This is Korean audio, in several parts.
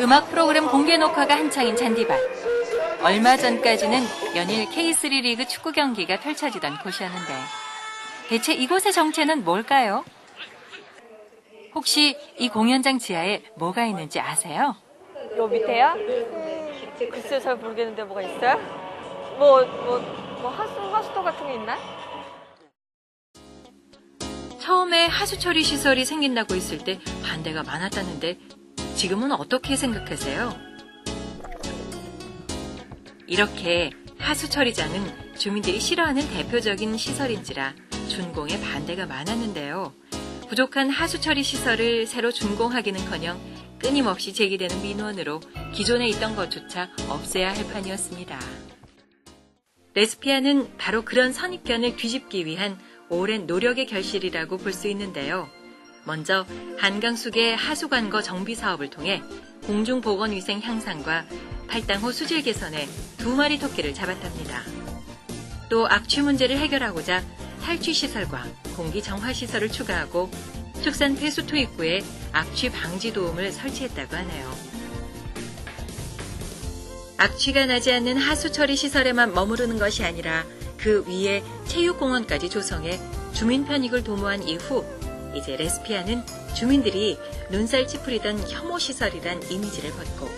음악 프로그램 공개 녹화가 한창인 잔디밭. 얼마 전까지는 연일 K3 리그 축구 경기가 펼쳐지던 곳이었는데 대체 이곳의 정체는 뭘까요? 혹시 이 공연장 지하에 뭐가 있는지 아세요? 요 밑에요? 글쎄요, 잘 모르겠는데 뭐가 있어요? 뭐, 뭐, 뭐 하수, 하수도 같은 게 있나? 처음에 하수처리 시설이 생긴다고 했을 때 반대가 많았다는데 지금은 어떻게 생각하세요? 이렇게 하수 처리장은 주민들이 싫어하는 대표적인 시설인지라 준공에 반대가 많았는데요. 부족한 하수 처리 시설을 새로 준공하기는커녕 끊임없이 제기되는 민원으로 기존에 있던 것조차 없애야 할 판이었습니다. 레스피아는 바로 그런 선입견을 뒤집기 위한 오랜 노력의 결실이라고 볼 수 있는데요. 먼저 한강수계 하수관거 정비 사업을 통해 공중보건위생 향상과 팔당호 수질 개선에 두 마리 토끼를 잡았답니다. 또 악취 문제를 해결하고자 탈취 시설과 공기 정화 시설을 추가하고 축산 폐수토 입구에 악취 방지 도움을 설치했다고 하네요. 악취가 나지 않는 하수 처리 시설에만 머무르는 것이 아니라 그 위에 체육공원까지 조성해 주민 편익을 도모한 이후 이제 레스피아는 주민들이 눈살 찌푸리던 혐오 시설이란 이미지를 벗고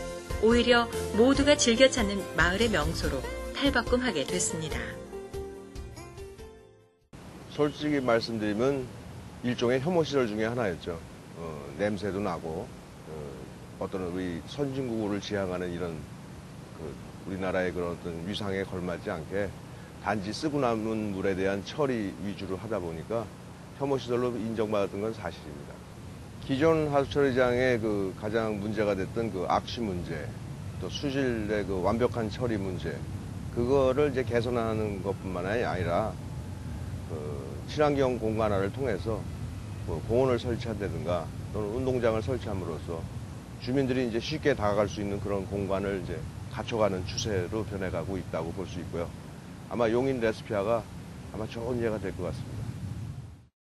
오히려 모두가 즐겨 찾는 마을의 명소로 탈바꿈하게 됐습니다. 솔직히 말씀드리면 일종의 혐오 시설 중에 하나였죠. 어, 냄새도 나고 어, 떤 우리 선진국을 지향하는 이런 그 우리나라의 그런 어떤 위상에 걸맞지 않게 단지 쓰고 남은 물에 대한 처리 위주로 하다 보니까 혐오 시설로 인정받았던 건 사실입니다. 기존 하수처리장의 그 가장 문제가 됐던 그 악취 문제, 또 수질의 그 완벽한 처리 문제, 그거를 이제 개선하는 것뿐만 아니라 그 친환경 공간화를 통해서 뭐 공원을 설치한다든가 또는 운동장을 설치함으로써 주민들이 이제 쉽게 다가갈 수 있는 그런 공간을 이제 갖춰가는 추세로 변해가고 있다고 볼 수 있고요. 아마 용인 레스피아가 아마 좋은 예가 될 것 같습니다.